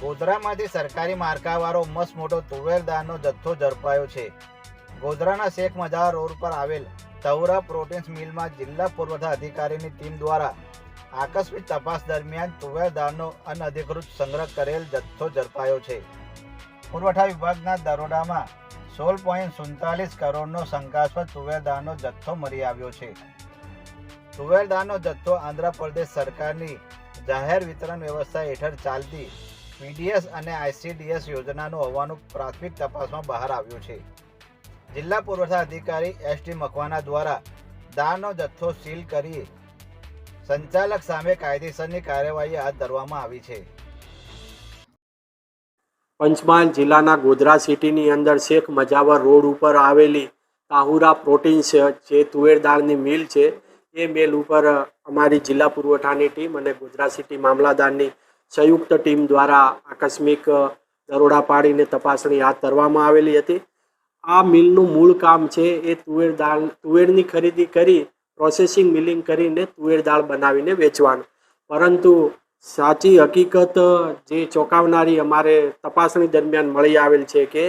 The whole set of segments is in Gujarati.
ગોધરામાંથી સરકારી માર્કાવાળો મસ્ત મોટો તુવેરદારનો જથ્થો ઝડપાયો છે. ગોધરાના શેખ મજાર રોડ પર આવેલ તવરા પ્રોટીન્સ મિલમાં જિલ્લા પુરવઠા અધિકારીની ટીમ દ્વારા આકસ્મિક તપાસ દરમિયાન તુવેરદારનો અનધિકૃત સંગ્રહ કરેલ જથ્થો ઝડપાયો છે. પુરવઠા વિભાગના દરોડામાં સોળ પોઈન્ટ સુડતાલીસ કરોડનો શંકાસ્પદ તુવેરદારનો જથ્થો મળી આવ્યો છે. તુવેરદારનો જથ્થો આંધ્રપ્રદેશ સરકારની જાહેર વિતરણ વ્યવસ્થા હેઠળ ચાલતી પીડીએસ અને આઈસીડીએસ યોજનાનું હોવાનું પ્રાથમિક તપાસમાં બહાર આવ્યું છે. જિલ્લા પુરવઠા અધિકારી એસ ટી મકવાના દ્વારા દાળનો જથ્થો સીલ કરી સંચાલક સામે કાયદેસરની કાર્યવાહી હાથ ધરવામાં આવી છે. પંચમહાલ જિલ્લાના ગોધરા સિટીની અંદર શેખ મજાવર રોડ ઉપર આવેલી તાહુરા પ્રોટીન્સ જે તુવેર દાળની મિલ છે, એ મિલ ઉપર અમારી જિલ્લા પુરવઠાની ટીમ અને ગોધરા સિટી મામલાદારની સંયુક્ત ટીમ દ્વારા આકસ્મિક દરોડા પાડીને તપાસણી હાથ ધરવામાં આવેલી હતી. આ મિલનું મૂળ કામ છે એ તુવેર દાળ, તુવેરની ખરીદી કરી, પ્રોસેસિંગ મિલિંગ કરીને તુવેર દાળ બનાવીને વેચવાનું. પરંતુ સાચી હકીકત જે ચોંકાવનારી અમારે તપાસણી દરમિયાન મળી આવેલ છે કે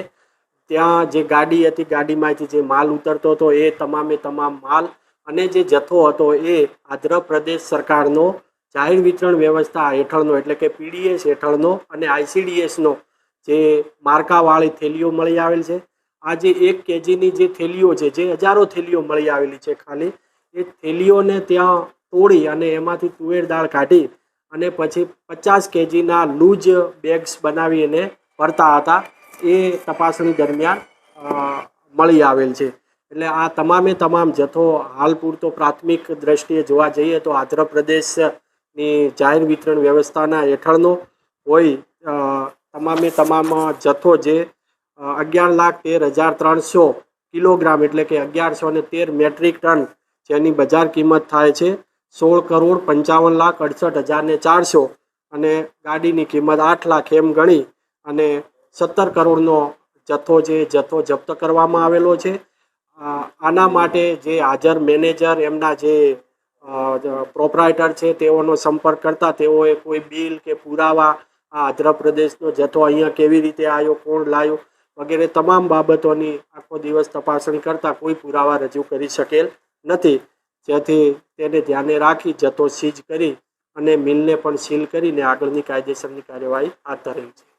ત્યાં જે ગાડી હતી, ગાડીમાંથી જે માલ ઉતરતો હતો એ તમામે તમામ માલ અને જે જથ્થો હતો એ આંધ્રપ્રદેશ સરકારનો જાહેર વિતરણ વ્યવસ્થા હેઠળનો, એટલે કે પીડીએસ હેઠળનો અને આઈસીડીએસનો જે માર્કાવાળી થેલીઓ મળી આવેલ છે. આ જે એક કેજીની જે થેલીઓ છે, જે હજારો થેલીઓ મળી આવેલી છે ખાલી, એ થેલીઓને ત્યાં તોડી અને એમાંથી તુવેર દાળ કાઢી અને પછી પચાસ કેજીના લૂજ બેગ્સ બનાવી અને ફરતા હતા. એ તપાસણી દરમિયાન મળી આવેલ છે. એટલે આ તમામે તમામ જથ્થો હાલ પૂરતો પ્રાથમિક દ્રષ્ટિએ જોવા જઈએ તો આંધ્રપ્રદેશની જાહેર વિતરણ વ્યવસ્થાના હેઠળનો હોય તમામે તમામ જથ્થો જે અગિયાર લાખ તેર હજાર ત્રણસો કિલોગ્રામ એટલે કે અગિયારસો ને તેર મેટ્રિક ટન જેની બજાર કિંમત થાય છે, સોળ કરોડ પંચાવન લાખ અડસઠ હજાર ને ચારસો અને ગાડીની કિંમત આઠ લાખ એમ ગણી અને સત્તર કરોડનો જથ્થો જે જથ્થો જપ્ત કરવામાં આવેલો છે. આના માટે જે હાજર મેનેજર એમના જે પ્રોપરાઇટર છે, તેઓનો સંપર્ક કરતા તેઓએ કોઈ બિલ કે પુરાવા, આ આંધ્રપ્રદેશનો જથ્થો અહીંયા કેવી રીતે આવ્યો, કોણ લાવ્યો, વગેરે તમામ બાબતોની આખો દિવસ તપાસણી કરતા કોઈ પુરાવા રજૂ કરી શકેલ નથી. જેથી તેને ધ્યાને રાખી જથ્થો સીઝ કરી અને મિલને પણ સીલ કરીને આગળની કાયદેસરની કાર્યવાહી હાથ ધરેલ છે.